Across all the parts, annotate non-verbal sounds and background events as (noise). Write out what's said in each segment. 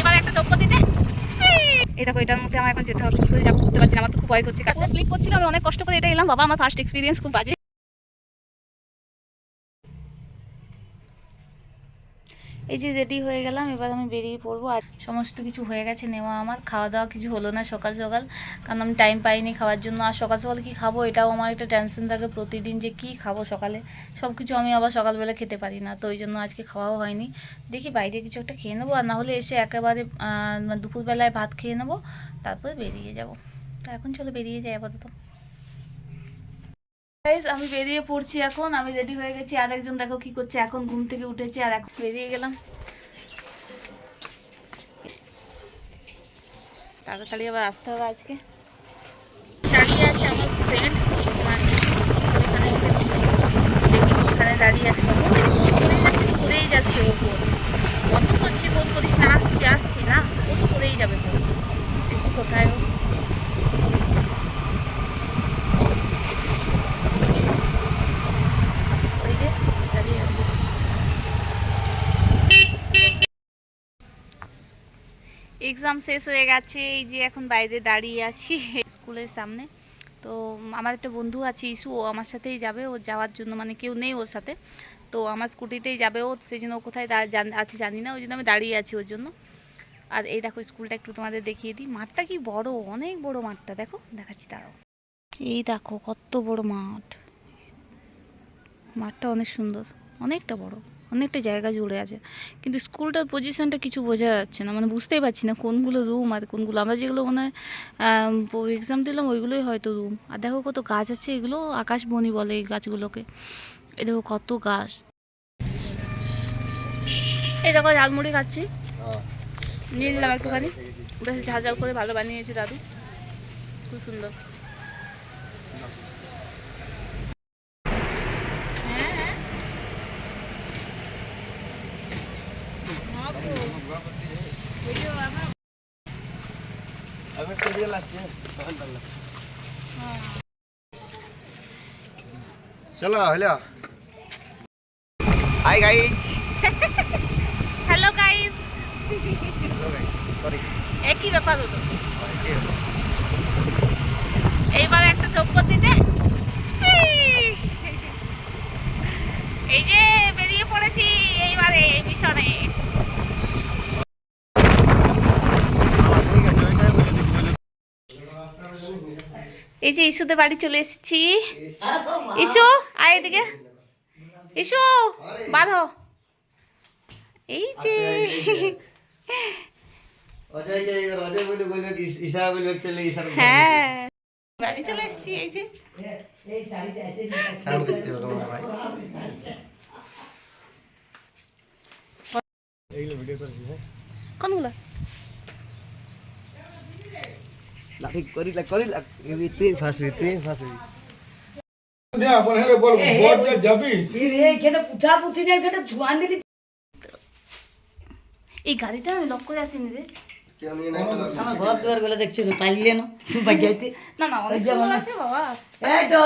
এবার একটা টোপ দিতে। এই দেখো এটার মধ্যে আমার এখন যেতে হবে। কি করে যাব বুঝতে পারছি না আমার তো খুব ভয় করছে কাজ। স্লিপ করছিলাম আমি অনেক কষ্ট করে এটা এলাম। বাবা আমার ফার্স্ট এক্সপিরিয়েন্স খুব বাজে। এই যে রেডি হয়ে গেলাম, এবার আমি বেরিয়ে পড়ব। আর সমস্ত কিছু হয়ে গেছে, নেওয়া আমার। খাওয়া দাওয়া কিছু হলো না সকাল সকাল, কারণ আমি টাইম পাইনি খাওয়ার জন্য। আর সকাল সকাল কি খাব এটাও আমার একটা টেনশন থাকে প্রতিদিন যে কি খাব সকালে। সব কিছু আমি আবার সকালবেলা খেতে পারি না, তো ওই জন্য আজকে খাওয়াও হয়নি। দেখি বাইরে কিছু একটা খেয়ে নেব, আর নাহলে এসে একেবারে দুপুরবেলায় ভাত খেয়ে নেব, তারপরে বেরিয়ে যাব। তো এখন চলো বেরিয়ে যাই আপাতত। আমি বেরিয়ে পড়ছি এখন। আমি রেডি হয়ে গেছি। আর একজন দেখো কি করছে। এখন ঘুম থেকে উঠেছে আর এখন বেরিয়ে গেলাম। তাড়াতাড়ি আবার আসতে হবে আজকে। দাঁড়িয়ে আছে আমার ফ্রেন্ড ওখানে দেখি দাঁড়িয়ে আছে। করেই যাচ্ছে? করেই যাচ্ছে ও ফোন করিস না? আসছি আসছি না? ও তো করেই যাবে দেখি কোথায় ওই যে দাঁড়িয়ে আছে এক্সাম শেষ হয়ে গেছে, এই যে এখন বাইরে দাঁড়িয়ে আছি (laughs) স্কুলের সামনে। তো আমার একটা বন্ধু আছে ইস্যু ও আমার সাথেই যাবে, ও যাওয়ার জন্য মানে কেউ নেই ওর সাথে। তো আমার স্কুটিতেই যাবে ও, সেই জন্য কোথায় আছে জানি না, ওই জন্য আমি দাঁড়িয়ে আছি ওর জন্য। আর এই দেখো, স্কুলটা একটু তোমাদের দেখিয়ে দিই। মাঠটা কি বড়, অনেক বড় মাঠটা, দেখো, দেখাচ্ছি তারাও এই দেখো, কত বড় মাঠ। মাঠটা অনেক সুন্দর, অনেকটা বড়। অনেকটা জায়গা জুড়ে আছে। কিন্তু স্কুলটার পজিশনটা কিছু বোঝা যাচ্ছে না। মানে বুঝতেই পারছি না কোনগুলো রুম আর কোনগুলো আমরা যেগুলো মনে হয় এক্সাম দিলাম, ওইগুলোই হয়তো রুম আর দেখো কত গাছ আছে, এগুলো আকাশবনি বলে এই গাছগুলোকে। এ দেখো কত গাছ। এই দেখো ঝালমুড়ি খাচ্ছি। নিয়ে নিলাম একটুখানি। ঝাল ঝাল করে ভালো বানিয়েছে দাদু। খুব সুন্দর হ্যাঁ হ্যাঁ আমি করিয়া লাগছে চলো hello hi guys hello guys sorry একই ব্যাপার হলো এইবার একটা চক্কর দিতে এই যে বেরিয়ে পড়েছি এইবারে মিশনে ঠিক আছে ওইটাই বলে দিচ্ছি বলে এই যে ইস্যুতে বাড়ি চলে এসেছি। ইস্যু আয় এদিকে। ইস্যু বাঁধো। এই যে। হ্যাঁ। বাড়ি চলে এসেছি এই যে। তুই ফাঁসবি তুই ফাঁসবি হেরে বল পুছা পুছি না দিলি। এই গাড়িটা আমি লক করে আসিনি রে। না আমার ঘর দুয়ারগুলো দেখছ না না বাগিয়াতে না না অনেক সুন্দর আছে বাবা। এই তো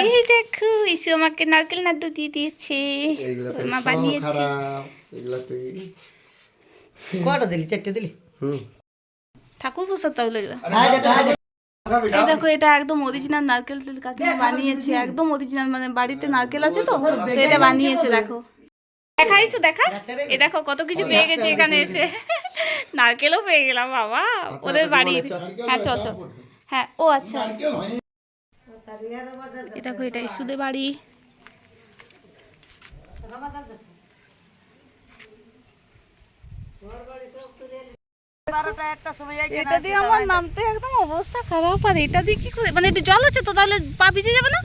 এই দেখো ইসু আমাকে নারকেল নাড়ু দিয়ে দিয়েছে। মা বানিয়েছে। কটা দিলি? চারটে দিলি? হুম। ঠাকুর প্রসাদ তাহলে আয় দেখো এই দেখো এটা একদম অরিজিনাল নারকেল তেল কাকিমা বানিয়েছে একদম অরিজিনাল মানে বাড়িতে নারকেল আছে তো এটা বানিয়েছে দেখো। দেখা। ইসু দেখা। এই দেখো। কত কিছু পেয়ে গেছে এখানে এসে। (laughs) নারকেলও পেয়ে গেলাম বাবা। ওদের বাড়ির হ্যাঁ চ চ। হ্যাঁ ও আচ্ছা। এই দেখো এটা ইসুদের বাড়ি। একটা সময় এটা দিয়ে আমার নামতে একদম অবস্থা খারাপ আর এটা দিয়ে কি করে মানে একটু জল আছে তো তাহলে পা ভিজে যাবে না?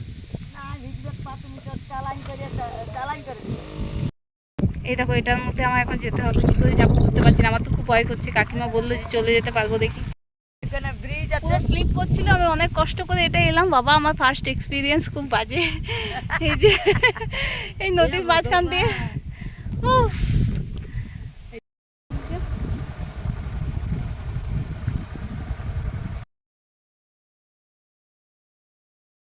এই দেখো এটার মধ্যে আমার এখন যেতে হবে কি করে যাব বুঝতে পারছি না আমার তো খুব ভয় করছে কাকিমা বলল যে চলে যেতে পারব দেখি। এখানে ব্রিজ আছে। স্লিপ করছিল আমি অনেক কষ্ট করে এটা এলাম বাবা আমার ফার্স্ট এক্সপিরিয়েন্স খুব বাজে। এই যে এই নদীর মাঝখান দিয়ে। উফ।